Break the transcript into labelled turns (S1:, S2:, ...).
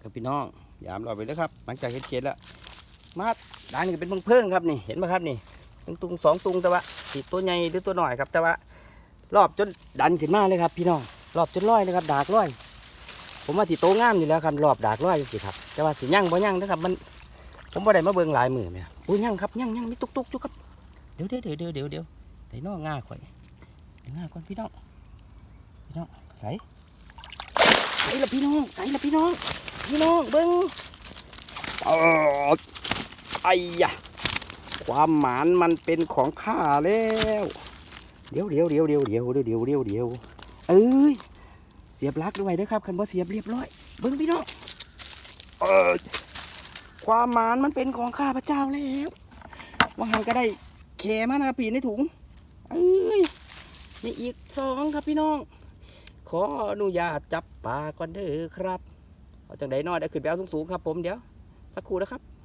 S1: ครับพี่น้องยามรอไปแล้วครับหลังจากเห็ดเกล็ดแล้วมาด้านนี้เป็นเพิ่งเพิ่งครับนี่เห็นไหมครับนี่ตุงตุงสองตุงแต่ว่าติดตัวใหญ่หรือตัวหน่อยครับ แต่ว่ารอบจนดันขึ้นมาเลยครับ พี่น้องรอบจนร้อยเลยครับดากร้อย ผมว่าสิโตงามอยู่แล้วครับรอบดากร้อยสิครับ แต่ว่าสิยั่งบ่ยั่งนะครับมันผมบ่ได้มาเบิ่งหลายมือเนี่ยอุ้ยยั่งครับยั่งยั่งมีตุกตุกๆอยู่ครับเดี๋ยวเดี๋ยวเดี๋ยวเดี๋ยวเดี๋ยวเดี๋ยวไอ้น้องง่าข่อยง่าก่อนพี่น้องพี่น้องใส่ใส่ละพี่น้องใส่ละพี่น้อง พี่น้องเบิ้งเออไอ้ยะความหมานมันเป็นของข้าแล้ว เดี๋ยวเดี๋ยวเดี๋ยวเดี๋ยวเดี๋ยวเดี๋ยวเดี๋ยวเดี๋ยวเดี๋ยวเอ้ยเสียบลักด้วยเด้อครับคันบ่เสียบเรียบร้อย เบิ้งพี่น้องเออความหมานมันเป็นของข้าพระเจ้าแล้วว่าหันก็ได้แขมานะปีในถุงเอ้ยนี่อีกสองครับพี่น้อง ขออนุญาตจับปลาก่อนเด้อครับ จังไดน้อยได้ขึ้นไปเอาสูงๆครับผมเดี๋ยวสักครู่นะครับ